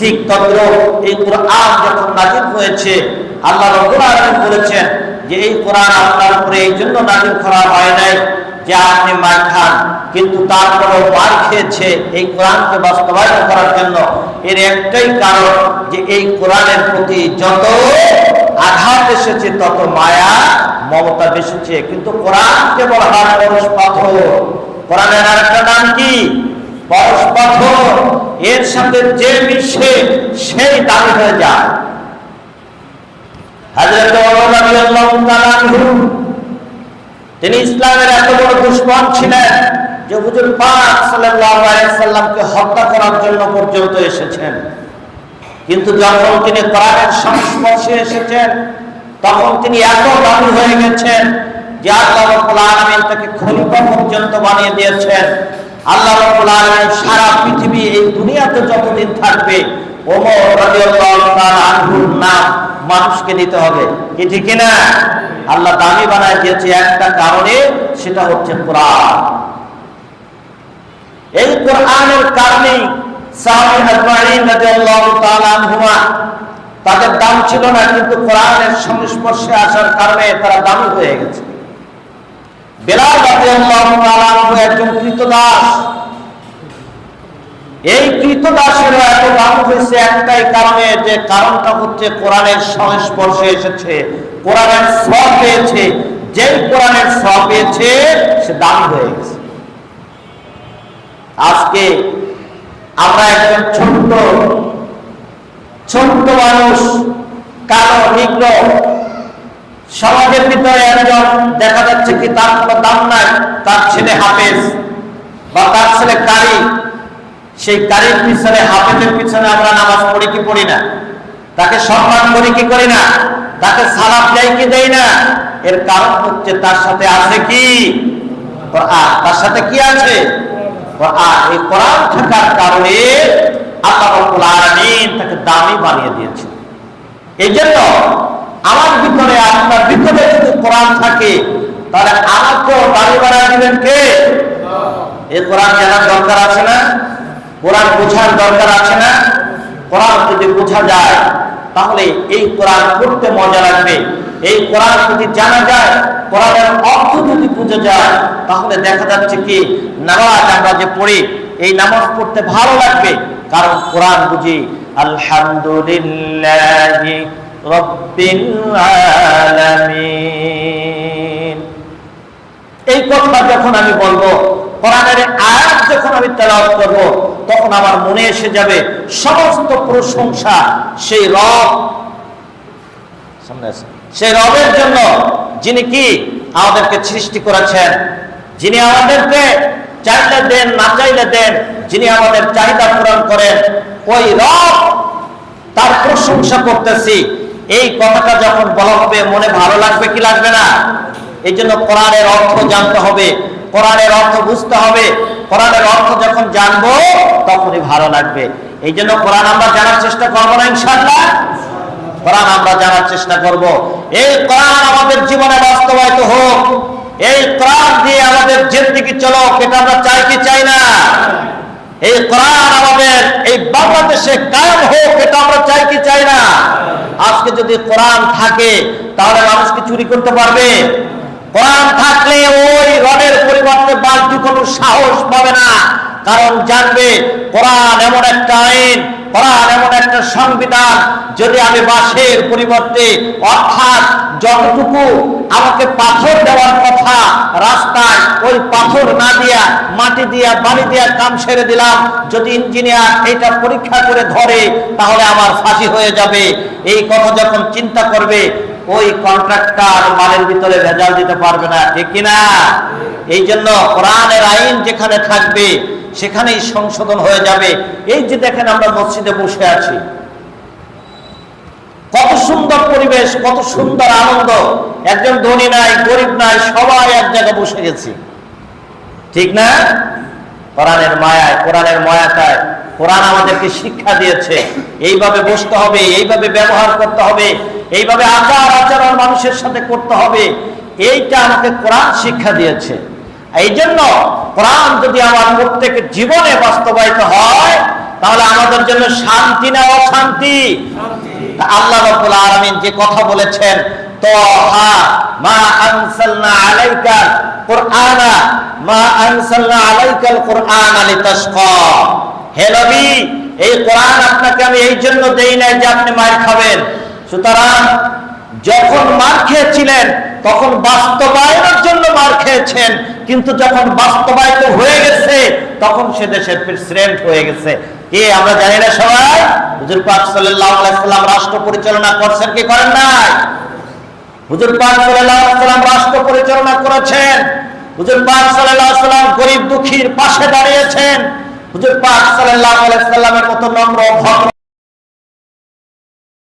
ঠিক তদ্রুপ এই কোরআন যখন নাজিল হয়েছে, আল্লাহ রব্বুল আলামিন বলেছেন যে এই কোরআন আপনার উপরে এই জন্য নাজিল করা হয় নাই যে আপনি মার খান। কিন্তু তারপরেও মার খেয়েছে এই কোরআনকে বাস্তবায়ন করার জন্য। এর একটাই কারণ যে এই কোরআনের প্রতি যত আঘাত এসেছে, তত মায়া, মমতা বেসেছে। কিন্তু কোরআনকে বলা হয় পাথর। কোরআনের আরেকটা নাম কি? পরশ পাথর, এর সাথে যে মিশে সেই দামি হয়ে যায়। তিনি ইসলামের এত বড় দুশ্মন ছিলেন যে হুজুর পাক হত্যা করার জন্য পর্যন্ত এসেছেন। কিন্তু যখন তিনি কোরআনের সংস্পর্শে এসেছেন, তখন তিনি এত দামি হয়ে গেছেন যে আল্লাহ তাকে খলিফা পর্যন্ত বানিয়ে দিয়েছেন। আল্লাহ সারা পৃথিবী, এই দুনিয়াতে যতদিন থাকবে মানুষকে হবে। আল্লাহ দামি বানায় দিয়েছে একটা কারণে, সেটা হচ্ছে কোরআন। এই কোরআনের কারণেই তাদের দাম ছিল না, কিন্তু কোরআনের সংস্পর্শে আসার কারণে তারা দামি হয়ে গেছে। বেলাল আনহু একজন কৃতদাস। এই এত দাম হয়েছে একটাই কারণে, যে কারণটা হচ্ছে সংস্পর্শে এসেছে পেয়েছে। পেয়েছে, সে দাম হয়ে গেছে। আজকে আমরা একজন ছোট্ট ছোট্ট মানুষ, কালো নিগ্র সমাজের ভিতরে একজন দেখা যাচ্ছে কি তার কোনো দাম নাই, তার ছেলে হাফেজ বা তার ছেলে কারি সেই কারির পিছনে, হাফেজের পিছনে আমরা নামাজ পড়ি কি পড়ি না? তাকে সম্মান করি কি করি না? তাকে সালাম দেয় কি দেয় না? এর কারণ হচ্ছে তার সাথে আছে কি? তার সাথে কি আছে? এই কোরআন থাকার কারণে আল্লাহ তাকে দামি বানিয়ে দিয়েছে এই জন্য আমার ভিতরে আপনার ভিতরে যদি কোরআন থাকে তাহলে আমাকেও বাড়ি বানিয়ে দিবেন কে? এই কোরআন জানার দরকার আছে না? কোরআন বোঝার দরকার আছে না? কোরআন যদি বোঝা যায় তাহলে এই কোরআন পড়তে মজা লাগবে। এই কোরআন যদি জানা যায় কোরআনের অর্থ যদি বুঝে যায় তাহলে দেখা যাচ্ছে কি নামাজ আমরা যে পড়ি এই নামাজ পড়তে ভালো লাগবে। কারণ কোরআন বুঝি আলহামদুলিল্লাহ এই কথা যখন আমি বলব, কোরআনের আয়াত যখন আমি তেলাওয়াত করব, তখন আমার মনে এসে যাবে সমস্ত প্রশংসা সেই রব। সেই রবের জন্য যিনি কি আমাদেরকে সৃষ্টি করেছেন, যিনি আমাদেরকে চাইলে দেন, না চাইলে দেন, যিনি আমাদের চাহিদা পূরণ করেন, ওই রব তার প্রশংসা করতেছি। এই কথাটা যখন বলা হবে, মনে ভালো লাগবে কি লাগবে না? এই জন্য কোরআনের অর্থ জানতে হবে, কোরআনের অর্থ বুঝতে হবে। কোরআনের অর্থ যখন জানব, তখনই ভালো লাগবে। এই জন্য কোরআন আমরা জানার চেষ্টা করব না ইনশাল্লাহ কোরআন আমরা জানার চেষ্টা করব। এই কোরআন আমাদের জীবনে বাস্তবায়িত হোক, এই কোরআন দিয়ে আমাদের জিন্দিগি চলো এটা আমরা চাই কি চাই না? এই কোরআন আমাদের, এই বাংলাদেশে কায়েম হোক, এটা আমরা চাই কি চাই না? আজকে যদি কোরআন থাকে, তাহলে মানুষ কি চুরি করতে পারবে? কোরআন থাকলে ওই রডের পরিবর্তে বালতি কোনো সাহস পাবে না। কারণ জানবে, কোরআন এমন একটা আইন কোরআন এমন একটা সংবিধান যদি আমি বাঁশের পরিবর্তে অর্থাৎ যতটুকু আমাকে পাথর দেওয়ার কথা রাস্তায় ওই পাথর না দিয়া, মাটি দিয়া, বালি দিয়া কাম সেরে দিলাম, যদি ইঞ্জিনিয়ার এটা পরীক্ষা করে ধরে, তাহলে আমার ফাঁসি হয়ে যাবে। এই কথা যখন চিন্তা করবে ওই কন্ট্রাক্টর মালের ভিতরে ভেজাল দিতে পারবে না, ঠিক কিনা? এই জন্য কোরআনের আইন যেখানে থাকবে, সেখানেই সংশোধন হয়ে যাবে। এই যে দেখেন আমরা মসজিদে বসে আছি। কত সুন্দর পরিবেশ, কত সুন্দর আনন্দ। একজন ধনী নাই, গরিব নাই, সবাই এক জায়গায় বসে গেছি। ঠিক না? কোরআনের মায়ায়, কোরআনের মায়াটায়। কোরআন আমাদেরকে শিক্ষা দিয়েছে। এইভাবে বসতে হবে, এইভাবে ব্যবহার করতে হবে। এইভাবে আচার আচরণ মানুষের সাথে করতে হবে। এইটা আমাকে কোরআন শিক্ষা দিয়েছে। এই জন্য কোরআন যদি আমার প্রত্যেক জীবনে বাস্তবায়িত হয়, তাহলে আমাদের জন্য শান্তি না অশান্তি? তা আল্লাহ রাব্বুল আলামিন যে কথা বলেছেন, তাহা মা আনসালনা আলাইকা কুরআনা, মা আলাইকাল হে নবী, এই কোরআন আপনাকে আমি এই জন্য দেই নাই যে আপনি মার খাবেন। সুতরাং যখন মার খেয়েছিলেন, তখন বাস্তবায়নের জন্য মার খেয়েছেন। কিন্তু যখন বাস্তবায়িত হয়ে গেছে, তখন সে দেশের প্রেসিডেন্ট হয়ে গেছে। কে আমরা জানি না সবাই? হুজুর পাক সাল্লাম রাষ্ট্র পরিচালনা করছেন কি করেন নাই? হুজুর পাক সাল্লাম রাষ্ট্র পরিচালনা করেছেন। হুজুর পাক সাল্লাম গরিব দুঃখীর পাশে দাঁড়িয়েছেন। হুজুর পাক সাল্লাল্লাহু আলাইহি সাল্লামের মতো নম্র, ভদ্র